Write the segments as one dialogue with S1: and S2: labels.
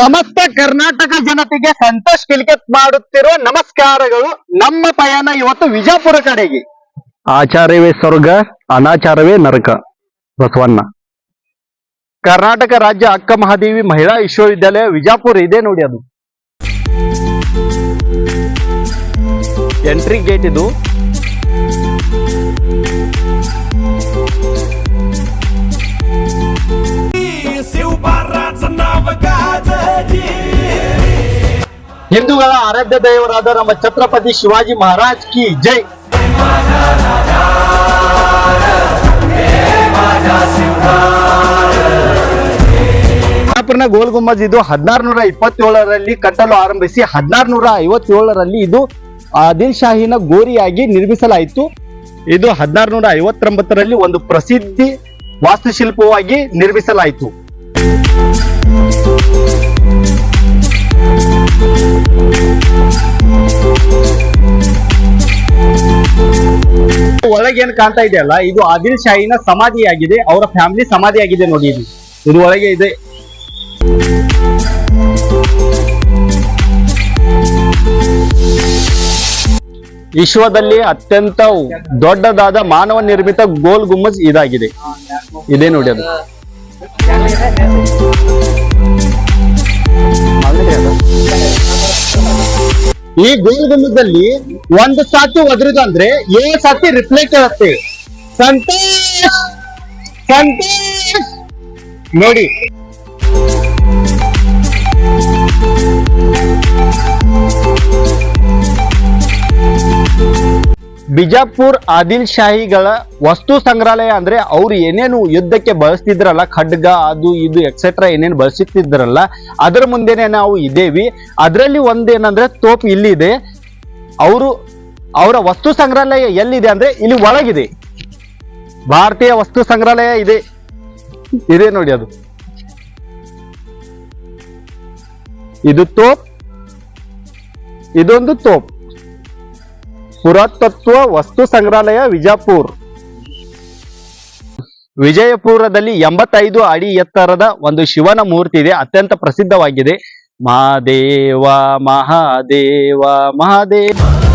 S1: ಸಮಸ್ತ ಕರ್ನಾಟಕ ಜನತೆಗೆ ಸಂತೋಷ್ ಕಿಲ್ಕತ್ ಮಾಡುತ್ತಿರುವ ನಮಸ್ಕಾರಗಳು ನಮ್ಮ ಪಯಣ ಇವತ್ತು ವಿಜಯಪುರ ಕಡೆಗೆ.
S2: ಆಚಾರವೇ ಸ್ವರ್ಗ ಅನಾಚಾರವೇ ನರಕ. ಬಸವಣ್ಣ.
S1: ಕರ್ನಾಟಕ ರಾಜ್ಯ ಅಕ್ಕ ಮಹಾದೇವಿ ಮಹಿಳಾ ವಿಶ್ವವಿದ್ಯಾಲಯ ವಿಜಾಪುರ ಇದೆ ನೋಡಿ ಅದು. ಎಂಟ್ರಿ ಗೇಟ್ ಇದು. ಹಿಂದೂಗಳ ಆರಾಧ್ಯ ದೈವರಾದ ನಮ್ಮ ಛತ್ರಪತಿ ಶಿವಾಜಿ ಮಹಾರಾಜ್ ಕಿ ಜೈ. ಬಿಜಾಪುರ್ನ ಗೋಲ್ ಗುಮ್ಮಜ್ ಇದು ಹದಿನಾರು ನೂರ ಇಪ್ಪತ್ತೇಳರಲ್ಲಿ ಕಟ್ಟಲು ಆರಂಭಿಸಿ ಹದಿನಾರು ನೂರ ಐವತ್ತೇಳರಲ್ಲಿ ಇದು ಆದಿಲ್ ಶಾಹಿನ ಗೋರಿಯಾಗಿ ನಿರ್ಮಿಸಲಾಯಿತು. ಇದು ಹದಿನಾರು ನೂರ ಐವತ್ತೊಂಬತ್ತರಲ್ಲಿ ಒಂದು ಪ್ರಸಿದ್ಧಿ ವಾಸ್ತುಶಿಲ್ಪವಾಗಿ ನಿರ್ಮಿಸಲಾಯಿತು. ಒಳಗೆ ಏನ್ ಕಾಣ್ತಾ ಇದೆಯಲ್ಲ, ಇದು ಆದಿಲ್ ಶಾಹಿನ ಸಮಾಧಿಯಾಗಿದೆ, ಅವರ ಫ್ಯಾಮಿಲಿ ಸಮಾಧಿಯಾಗಿದೆ ನೋಡಿ ಇದು. ಇದು ಒಳಗೆ ಇದೆ. ವಿಶ್ವದಲ್ಲಿ ಅತ್ಯಂತ ದೊಡ್ಡದಾದ ಮಾನವ ನಿರ್ಮಿತ ಗೋಲ್ ಗುಮ್ಮಜ್ ಇದಾಗಿದೆ. ಇದೇ ನೋಡಿ ಅದು. ಈ ಗೋಲ್ ಗುಮ್ಮದಲ್ಲಿ ಒಂದು ಸಾತಿ ಒದ್ರಿದು ಅಂದ್ರೆ ಏ ಸಾತಿ ರಿಫ್ಲೆಕ್ಟ್ ಆಗುತ್ತೆ. ಸಂತೋಷ್! ಸಂತೋಷ್! ನೋಡಿ. ಬಿಜಾಪುರ್ ಆದಿಲ್ ಶಾಹಿಗಳ ವಸ್ತು ಸಂಗ್ರಹಾಲಯ ಅಂದ್ರೆ ಅವ್ರು ಏನೇನು ಯುದ್ಧಕ್ಕೆ ಬಳಸ್ತಿದ್ರಲ್ಲ, ಖಡ್ಗ ಅದು ಇದು ಎಕ್ಸೆಟ್ರಾ ಏನೇನು ಬಳಸುತ್ತಿದ್ರಲ್ಲ ಅದರ ಮುಂದೆನೆ ನಾವು ಇದ್ದೇವಿ ಅದರಲ್ಲಿ ಒಂದೇನಂದ್ರೆ ತೋಪ್ ಇಲ್ಲಿದೆ. ಅವರು ಅವರ ವಸ್ತು ಸಂಗ್ರಹಾಲಯ ಎಲ್ಲಿದೆ ಅಂದ್ರೆ ಇಲ್ಲಿ ಒಳಗಿದೆ. ಭಾರತೀಯ ವಸ್ತು ಸಂಗ್ರಹಾಲಯ ಇದೆ. ಇದೆ ನೋಡಿ ಅದು. ಇದು ತೋಪ್. ಇದೊಂದು ತೋಪ್. ಪುರಾತತ್ವ ವಸ್ತು ಸಂಗ್ರಹಾಲಯ ವಿಜಾಪುರ್. ವಿಜಯಪುರದಲ್ಲಿ ಎಂಬತ್ತೈದು ಅಡಿ ಎತ್ತರದ ಒಂದು ಶಿವನ ಮೂರ್ತಿ ಇದೆ, ಅತ್ಯಂತ ಪ್ರಸಿದ್ಧವಾಗಿದೆ. ಮಹಾದೇವ ಮಹಾದೇವ ಮಹಾದೇವ.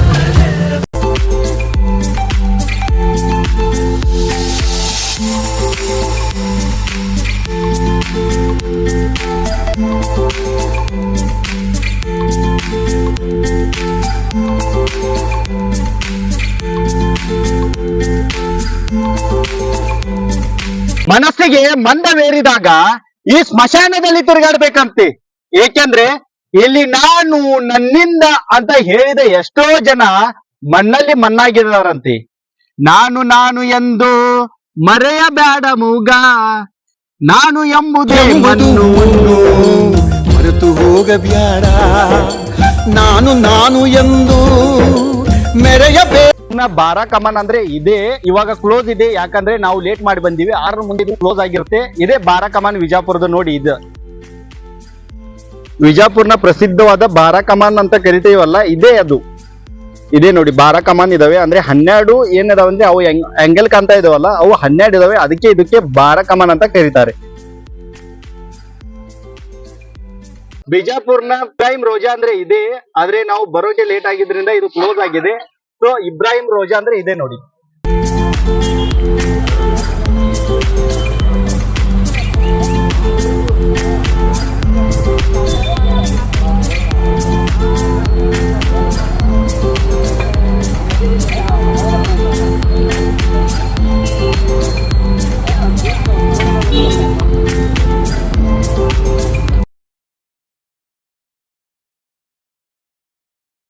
S1: ಮನಸ್ಸಿಗೆ ಮಂದವೇರಿದಾಗ ಈ ಸ್ಮಶಾನದಲ್ಲಿ ತಿರುಗಾಡ್ಬೇಕಂತೆ. ಏಕೆಂದ್ರೆ ಇಲ್ಲಿ ನಾನು ನನ್ನಿಂದ ಅಂತ ಹೇಳಿದ ಎಷ್ಟೋ ಜನ ಮಣ್ಣಲ್ಲಿ ಮಣ್ಣಾಗಿದ್ದಾರಂತೆ ನಾನು ನಾನು ಎಂದು ಮರೆಯಬೇಡ ಮೂಗ. ನಾನು ಎಂಬುದೇ ಮಣ್ಣು.
S3: ಮರೆತು ಹೋಗಬ್ಯಾಡ ನಾನು ನಾನು ಎಂದು ಮೆರೆಯಬೇ
S1: ನ ಬಾರ ಕಮಾನ್ ಅಂದ್ರೆ ಇದೇ, ಇವಾಗ ಕ್ಲೋಸ್ ಇದೆ. ಯಾಕಂದ್ರೆ ನಾವು ಲೇಟ್ ಮಾಡಿ ಬಂದಿವಿ. ಆರ ಮುಂದೆ ಕ್ಲೋಸ್ ಆಗಿರುತ್ತೆ. ಇದೇ ಬಾರ ಕಮಾನ್ ವಿಜಾಪುರದ ನೋಡಿ ಇದು. ವಿಜಾಪುರ್ನ ಪ್ರಸಿದ್ಧವಾದ ಬಾರ ಕಮಾನ್ ಅಂತ ಕರಿತೀವಲ್ಲ, ಇದೇ ಅದು. ಇದೇ ನೋಡಿ ಬಾರ ಕಮಾನ್ ಇದಾವೆ. ಅಂದ್ರೆ ಹನ್ನೆರಡು ಏನಿದಾವೆ ಅಂದ್ರೆ ಅವು ಎಂಗಲ್ ಕಾಣ್ತಾ ಇದಾವಲ್ಲ, ಅವು ಹನ್ನೆರಡು ಇದಾವೆ. ಅದಕ್ಕೆ ಇದಕ್ಕೆ ಬಾರ ಕಮಾನ್ ಅಂತ ಕರೀತಾರೆ. ಬಿಜಾಪುರ್ನ ಇಬ್ರಾಹಿಂ ರೋಜಾ ಅಂದ್ರೆ ಇದೆ, ಆದ್ರೆ ನಾವು ಬರೋಕೆ ಲೇಟ್ ಆಗಿದ್ರಿಂದ ಇದು ಕ್ಲೋಸ್ ಆಗಿದೆ. ಸೊ ಇಬ್ರಾಹಿಂ ರೋಜಾ ಅಂದ್ರೆ ಇದೆ ನೋಡಿ.